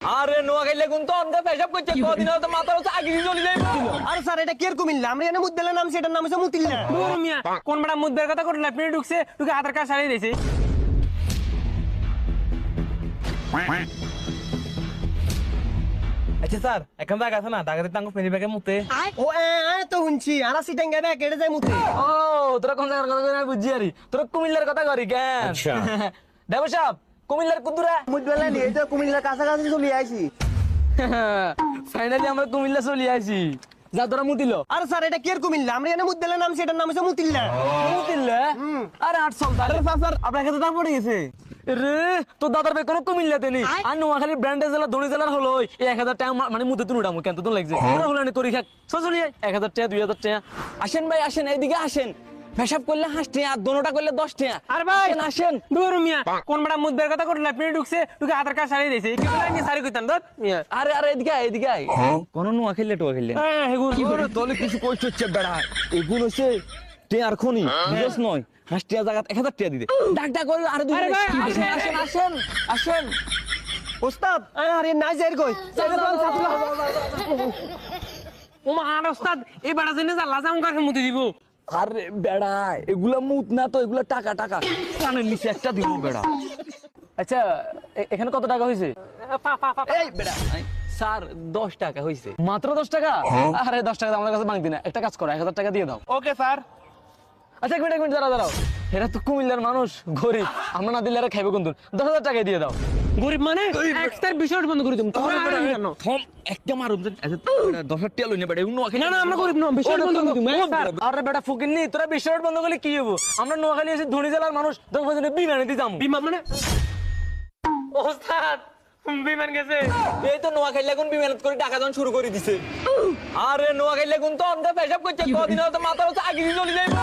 আরে কোন তো অন্ধে পেশাব করছে কদিন হয়তো মাথার হচ্ছে আগে চলে যাইব আরে স্যার এটা কি কুমিল্লা আমরা এখানে মুদ্দালের নাম সেটার নাম হচ্ছে মুতিল্লা। মিয়া কোন বড় মুদ্দের কথা ঢুকছে আধার কার্ড সারিয়ে দিয়েছে। আচ্ছা স্যার এখন আছে না? দাগাতে তাঙ্গ ফেরি ব্যাগে মুতে। ও এ, তো শুনছি। আর সিটাঙ্গা ব্যাগ কেটে যায় মুতে। ও তোরা কোন জায়গার কথা বুঝি আরি তোরা কুমিল্লার কথা করি কেন? আচ্ছা। দেব সাহেব কুমিল্লার কুদুরা মুদ্দালা নিয়ে তো কুমিল্লার কাছাকাছি চলে আইছি। ফাইনালি আমরা কুমিল্লা চলে আসি যা তোরা মুতিল। আরে স্যার এটা কি কুমিল্লা? আমরা এখানে মুদ্দালের নাম সেটার নাম হচ্ছে মুতিল্লা মুতিল আরে আট সল আরে স্যার আপনার কাছে দাম পড়ে গেছে। রে তো দাদার বের করে কুমিল্লাতে নেই। আর নোয়াখালী ব্র্যান্ডের জেলা ধনী জেলার হলো এক হাজার টাকা মানে মুতে তুলুটা কেন তো লাগছে। হলো না তোর খাক চলি এক হাজার টাকা দুই হাজার টাকা। আসেন ভাই আসেন এইদিকে আসেন। পেশাব করলে হাঁস আর দোনোটা করলে দশ টাকা আর ভাই আসেন, দূর মিয়া কোন বড় মুদ্দের কথা করলে আপনি ঢুকছে ঢুকে আধার কার্ড সারিয়ে দিয়েছে কি বলে আমি সারি কইতাম দত মিয়া আরে আরে এদিকে আয়, এদিকে আয় কোন নোয়া খেললে টোয়া খেললে হ্যাঁ হেগুন ওরে তলে কিছু কষ্ট হচ্ছে বেড়া এগুলো হচ্ছে টেয়ার খনি বুঝছ নয় হাঁস টিয়া জায়গা এক হাজার টিয়া দিতে ডাক ডাক করে আরে দুই আরে ভাই, আসেন আসেন আসেন আসেন ওস্তাদ আরে নাই যাই কই ও মা আর ওস্তাদ এই বড় জেনে জাল্লা জাম কাকে মুতি দিব আরে বেড়া এগুলা মুত না তো এগুলা টাকা টাকা। কানের নিচে একটা দিব বেড়া। আচ্ছা এখানে কত টাকা হয়েছে পা পা পা এই বেড়া স্যার দশ টাকা হয়েছে মাত্র দশ টাকা? আরে দশ টাকা আমার কাছে ভাঙতি না একটা কাজ করো এক হাজার টাকা দিয়ে দাও। Okay sir. আচ্ছা এক মিনিট এক মিনিট দাঁড়াও দাঁড়াও। এরা তো কুমিল্লার মানুষ গরিব। আমরা না দিলে এরা খাইবে কোন দশ হাজার টাকা দিয়ে দাও। গরিব মানে? এক্সটার বিষয় বন্ধ করে দিম। তোমরা আর কেন? থম একটা মারুম যে আচ্ছা দশ হাজার টাকা লইনে বেড়া নোয়াখালী না না আমরা গরিব না বিষয় বন্ধ করে দিম। আরে বেটা ফুকিন নি তোরা বিশ্ব বন্ধ করলে কি হব আমরা নোয়াখালী এসে ধনী জেলার মানুষ তোর পর্যন্ত বিমানে দিয়ে যাব। বিমান মানে? ওস্তাদ বিমান গেছে। এই তো নোয়াখালী এখন বিমানত করে টাকা দান শুরু করে দিছে। আরে নোয়াখালী এখন তো অন্ধে পেশাব করছে কদিন হয়তো মাথা হচ্ছে আগে চলে যাইবো।